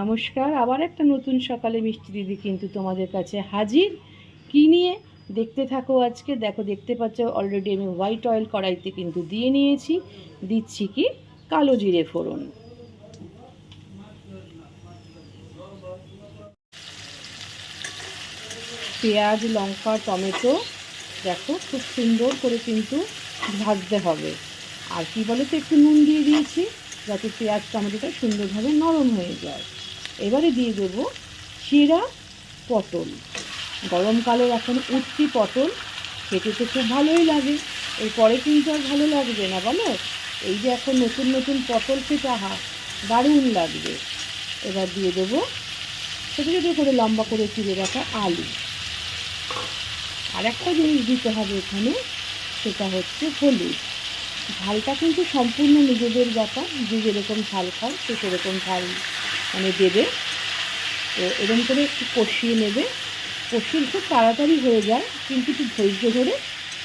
নমস্কার, আবার একটা নতুন সকালে মিষ্টি দিদি কিন্তু তোমাদের কাছে হাজির। কি নিয়ে? দেখতে থাকো আজকে। দেখো, দেখতে পাচ্ছ অলরেডি আমি হোয়াইট অয়েল কড়াইতে কিন্তু দিয়ে নিয়েছি। দিচ্ছি কি? কালো জিরে ফোড়ন। পেঁয়াজ, লঙ্কা, টমেটো, দেখো, খুব সুন্দর করে কিন্তু ভাজতে হবে। আর কি বলো তো একটু নুন দিয়ে দিয়েছি, যাতে পেঁয়াজ টমেটোটা সুন্দরভাবে নরম হয়ে যায়। এবারে দিয়ে দেব চিরা পটল। গরমকালের এখন উঠতি পটল, খেতে তো খুব ভালোই লাগে। এরপরে কিন্তু আর ভালো লাগবে না, বলো? এই যে এখন নতুন নতুন পটল খেতে, আহা, দারুণ লাগবে। এবার দিয়ে দেবো ছোটো ছোটো করে লম্বা করে চিড়ে রাখা আলু। আর একটা জিনিস দিতে হবে এখানে, সেটা হচ্ছে হলুদ। ঝালটা কিন্তু সম্পূর্ণ নিজেদের ব্যাপার, যে যেরকম ঝাল খাও সে সেরকম ঝাল মানে দেবে। তো এরকম করে একটু কষিয়ে নেবে। কষিয়ে খুব তাড়াতাড়ি হয়ে যায়, কিন্তু একটু ধৈর্য ধরে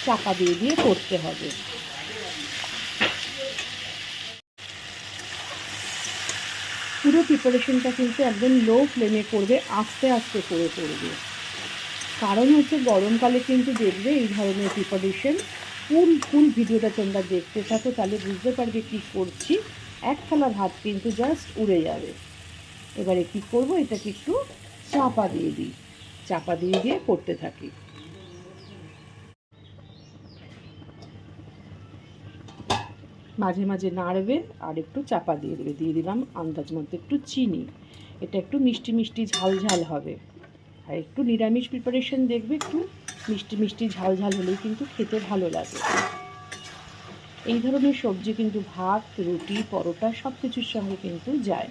চাপা দিয়ে দিয়ে করতে হবে। পুরো প্রিপারেশনটা কিন্তু একদম লো ফ্লেমে করবে আস্তে আস্তে করে করবে কারণ হচ্ছে গরমকালে কিন্তু দেখবে এই ধরনের প্রিপারেশন ফুল ফুল ভিডিওটা তোমরা দেখতে থাকো, তাহলে বুঝতে পারবে কি করছি। এক থালা ভাত কিন্তু জাস্ট উড়ে যাবে। এবারে কি করব? এটাকে একটু চাপা দিয়ে দিই। চাপা দিয়ে দিয়ে করতে থাকি। মাঝে মাঝে নাড়বে আর একটু চাপা দিয়ে দেবে। দিয়ে দিলাম আন্দাজ মতো একটু চিনি। এটা একটু মিষ্টি মিষ্টি ঝাল ঝাল হবে। আর একটু নিরামিষ প্রিপারেশন দেখবে একটু মিষ্টি মিষ্টি ঝাল ঝাল হলেই কিন্তু খেতে ভালো লাগে। এই ধরনের সবজি কিন্তু ভাত, রুটি, পরোটা সব কিছুর সঙ্গে কিন্তু যায়।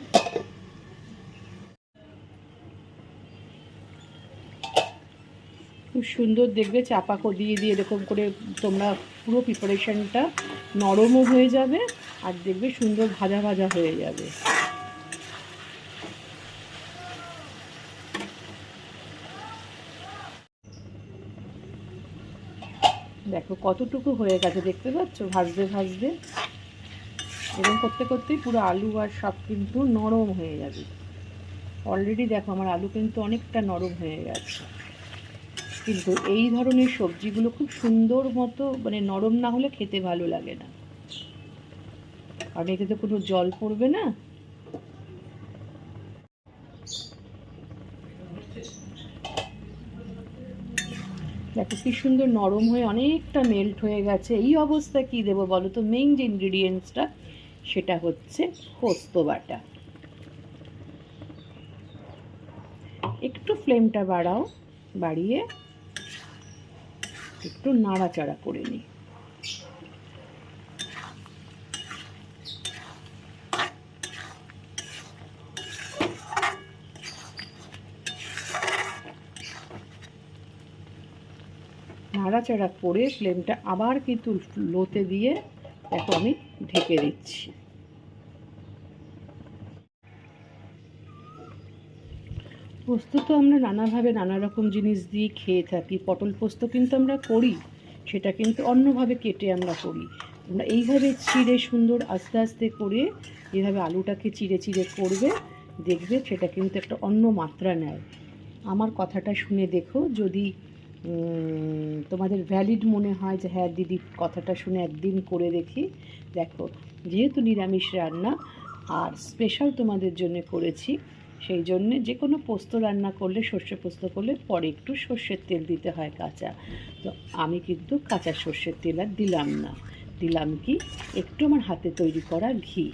খুব সুন্দর দেখবে, চাপা দিয়ে দিয়ে এরকম করে তোমরা পুরো প্রিপারেশনটা নরমও হয়ে যাবে আর দেখবে সুন্দর ভাজা ভাজা হয়ে যাবে। দেখো কতটুকু হয়ে গেছে, দেখতে পাচ্ছ? ভাজতে ভাজতে। এরকম করতে করতেই পুরো আলু আর সব কিন্তু নরম হয়ে যাবে। অলরেডি দেখো আমার আলু কিন্তু অনেকটা নরম হয়ে গেছে। কিন্তু এই ধরনের সবজিগুলো খুব সুন্দর মতো মানে নরম না হলে খেতে ভালো লাগে না। কারণ এতে তো কোনো জল পড়বে না। দেখো কি সুন্দর নরম হয়ে অনেকটা মেল্ট হয়ে গেছে। এই অবস্থা কি দেবো বলো তো? মেইন যে ইনগ্রিডিয়েন্টসটা সেটা হচ্ছে পোস্ত বাটা। একটু ফ্লেমটা বাড়াও, বাড়িয়ে একটু নাড়াচাড়া করে নিই। নাড়াচাড়া করে ফ্লেমটা আবার কিন্তু লোতে দিয়ে দেখো আমি ঢেকে দিচ্ছি। পোস্ত তো আমরা নানাভাবে নানা রকম জিনিস দিয়ে খেয়ে থাকি। পটল পোস্ত কিন্তু আমরা করি, সেটা কিন্তু অন্যভাবে কেটে আমরা করি। আমরা এইভাবে চিড়ে সুন্দর আস্তে আস্তে করে এইভাবে আলুটাকে চিড়ে চিড়ে করবে, দেখবে সেটা কিন্তু একটা অন্য মাত্রা নেয়। আমার কথাটা শুনে দেখো, যদি তোমাদের ভ্যালিড মনে হয় যে হ্যাঁ দিদি কথাটা শুনে একদিন করে দেখি। দেখো, যেহেতু নিরামিষ রান্না, আর স্পেশাল তোমাদের জন্য করেছি সেই জন্যে যে কোনো পোস্ত রান্না করলে, সর্ষে পোস্ত করলে পরে একটু সর্ষের তেল দিতে হয় কাঁচা। তো আমি কিন্তু কাঁচা সর্ষের তেল আর দিলাম না। দিলাম কি? একটু আমার হাতে তৈরি করা ঘি।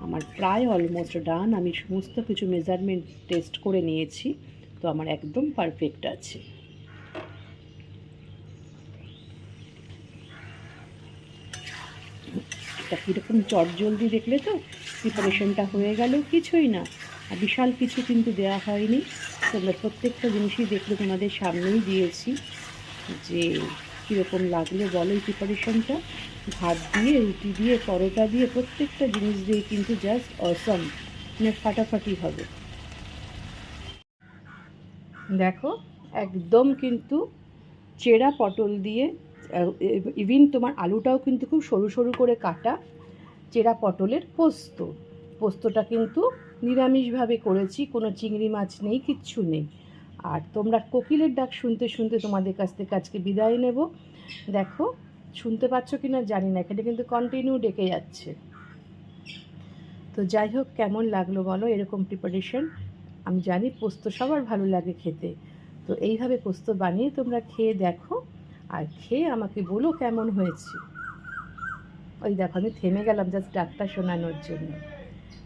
আমার প্রায় অলমোস্ট ডান আমি সমস্ত কিছু মেজারমেন্ট টেস্ট করে নিয়েছি। তো আমার একদম পারফেক্ট আছে। তা কীরকম চটজলদি দেখলে তো প্রিপারেশনটা হয়ে গেল, কিছুই না। বিশাল কিছু কিন্তু দেওয়া হয়নি। তোমরা প্রত্যেকটা জিনিসই দেখলে তোমাদের সামনেই দিয়েছি যে কীরকম লাগল। বলো এই প্রিপারেশনটা ভাত দিয়ে, রুটি দিয়ে, পরোটা দিয়ে, প্রত্যেকটা জিনিস দিয়ে কিন্তু জাস্ট অসম মানে ফাটাফাটি হবে। দেখো, একদম কিন্তু চেরা পটল দিয়ে ইভিন তোমার আলুটাও কিন্তু খুব সরু সরু করে কাটা চেরা পটলের পোস্ত। পোস্তটা কিন্তু নিরামিষভাবে করেছি, কোনো চিংড়ি মাছ নেই, কিচ্ছু নেই। আর তোমরা কোকিলের ডাক শুনতে শুনতে তোমাদের কাছ থেকে আজকে বিদায় নেব। দেখো, শুনতে পাচ্ছ কি না জানি না, এখানে কিন্তু কন্টিনিউ ডেকে যাচ্ছে। তো যাই হোক, কেমন লাগল বলো, এরকম প্রিপারেশন আমি জানি পোস্ত সবার ভালো লাগে খেতে। তো এইভাবে পোস্ত বানিয়ে তোমরা খেয়ে দেখো। আর খেয়ে আমাকে বলো কেমন হয়েছে? ওই দেখো, আমি থেমে গেলাম জাস্ট ডাকটা শোনানোর জন্য।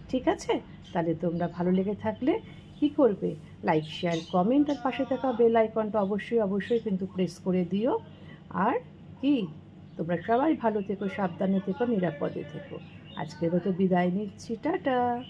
ঠিক আছে? তাহলে তোমরা ভালো লেগে থাকলে কি করবে? লাইক শেয়ার কমেন্ট আর পাশে থাকা বেল আইকনটা অবশ্যই অবশ্যই কিন্তু প্রেস করে দিও। আর কি? তোমরা সবাই ভালো থেকো, সাবধানে থেকো, নিরাপদে থেকো। আজকের মতো বিদায় নিচ্ছি, টাটা!